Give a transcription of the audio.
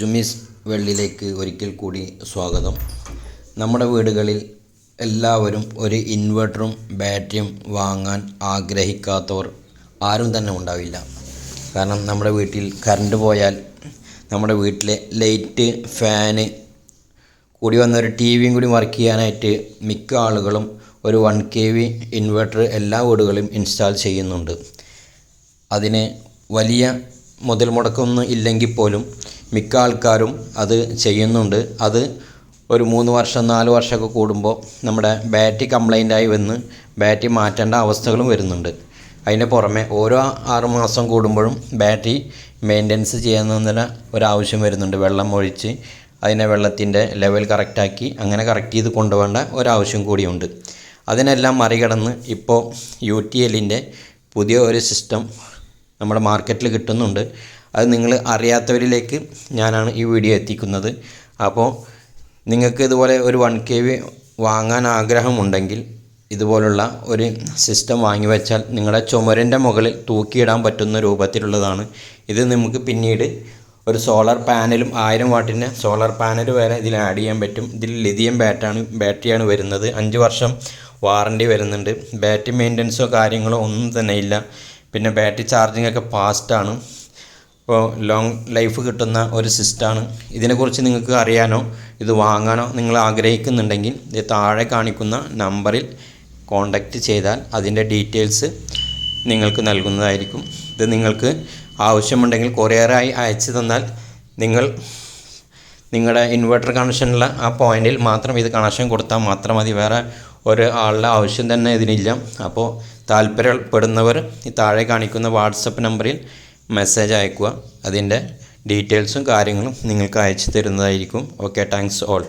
ജുമീസ് വെള്ളിലേക്ക് ഒരിക്കൽ കൂടി സ്വാഗതം. നമ്മുടെ വീടുകളിൽ എല്ലാവരും ഒരു ഇൻവെർട്ടറും ബാറ്ററിയും വാങ്ങാൻ ആഗ്രഹിക്കാത്തവർ ആരും തന്നെ ഉണ്ടാവില്ല. കാരണം നമ്മുടെ വീട്ടിൽ കറണ്ട് പോയാൽ നമ്മുടെ വീട്ടിലെ ലൈറ്റ് ഫാന് കൂടി വന്ന ഒരു ടി വിയും കൂടി വർക്ക് ചെയ്യാനായിട്ട് മിക്ക ആളുകളും ഒരു വൺ കെ വി ഇൻവെർട്ടർ എല്ലാ വീടുകളിലും ഇൻസ്റ്റാൾ ചെയ്യുന്നുണ്ട്. അതിന് വലിയ മുതൽ മുടക്കൊന്നും ഇല്ലെങ്കിൽ പോലും മിക്ക ആൾക്കാരും അത് ചെയ്യുന്നുണ്ട്. അത് ഒരു മൂന്ന് വർഷം നാല് വർഷമൊക്കെ കൂടുമ്പോൾ നമ്മുടെ ബാറ്ററി കംപ്ലൈന്റ് ആയി വന്ന് ബാറ്ററി മാറ്റേണ്ട അവസ്ഥകളും വരുന്നുണ്ട്. അതിന് പുറമെ ഓരോ ആറ് മാസം കൂടുമ്പോഴും ബാറ്ററി മെയിന്റനൻസ് ചെയ്യുന്നതിന് ഒരാവശ്യം വരുന്നുണ്ട്. വെള്ളം ഒഴിച്ച് അതിനെ വെള്ളത്തിന്റെ ലെവൽ കറക്റ്റാക്കി അങ്ങനെ കറക്റ്റ് ചെയ്ത് കൊണ്ടുപോകേണ്ട ഒരാവശ്യം കൂടിയുണ്ട്. അതിനെല്ലാം മറികടന്ന് ഇപ്പോൾ യു ടി എല്ലിന്റെ പുതിയ ഒരു സിസ്റ്റം നമ്മുടെ മാർക്കറ്റിൽ കിട്ടുന്നുണ്ട്. അത് നിങ്ങൾ അറിയാത്തവരിലേക്ക് ഞാനാണ് ഈ വീഡിയോ എത്തിക്കുന്നത്. അപ്പോൾ നിങ്ങൾക്ക് ഇതുപോലെ ഒരു വൺ കെ വി വാങ്ങാൻ ആഗ്രഹമുണ്ടെങ്കിൽ ഇതുപോലുള്ള ഒരു സിസ്റ്റം വാങ്ങി വെച്ചാൽ നിങ്ങളുടെ ചുമരിന്റെ മുകളിൽ തൂക്കിയിടാൻ പറ്റുന്ന രൂപത്തിലുള്ളതാണ്. ഇത് നമുക്ക് പിന്നീട് ഒരു സോളാർ പാനലും ആയിരം വാട്ടിന്റെ സോളാർ പാനൽ വരെ ഇതിൽ ആഡ് ചെയ്യാൻ പറ്റും. ഇതിൽ ലിഥിയം ബാറ്റാണ് ബാറ്ററിയാണ് വരുന്നത്. അഞ്ച് വർഷം വാറണ്ടി വരുന്നുണ്ട്. ബാറ്ററി മെയിന്റനൻസോ കാര്യങ്ങളോ ഒന്നും തന്നെ ഇല്ല. പിന്നെ ബാറ്ററി ചാർജിങ് ഒക്കെ ഫാസ്റ്റാണ് ഇപ്പോൾ ലോങ് ലൈഫ് കിട്ടുന്ന ഒരു സിസ്റ്റമാണ് ഇതിനെക്കുറിച്ച് നിങ്ങൾക്ക് അറിയാനോ ഇത് വാങ്ങാനോ നിങ്ങൾ ആഗ്രഹിക്കുന്നുണ്ടെങ്കിൽ ഇത് താഴെ കാണിക്കുന്ന നമ്പറിൽ കോൺടാക്റ്റ് ചെയ്താൽ അതിന്റെ ഡീറ്റെയിൽസ് നിങ്ങൾക്ക് നൽകുന്നതായിരിക്കും. ഇത് നിങ്ങൾക്ക് ആവശ്യമുണ്ടെങ്കിൽ കൊറിയറായി അയച്ചു തന്നാൽ നിങ്ങൾ നിങ്ങളുടെ ഇൻവെർട്ടർ കണക്ഷനുള്ള ആ പോയിന്റിൽ മാത്രം ഇത് കണക്ഷൻ കൊടുത്താൽ മാത്രം മതി. വേറെ ഒരു ആളുടെ ആവശ്യം തന്നെ ഇതിനില്ല. അപ്പോൾ താല്പര്യപ്പെടുന്നവർ ഈ താഴെ കാണിക്കുന്ന വാട്സപ്പ് നമ്പറിൽ മെസ്സേജ് അയക്കുക. അതിന്റെ ഡീറ്റെയിൽസും കാര്യങ്ങളും നിങ്ങൾക്ക് അയച്ചു തരുന്നതായിരിക്കും. Okay thanks all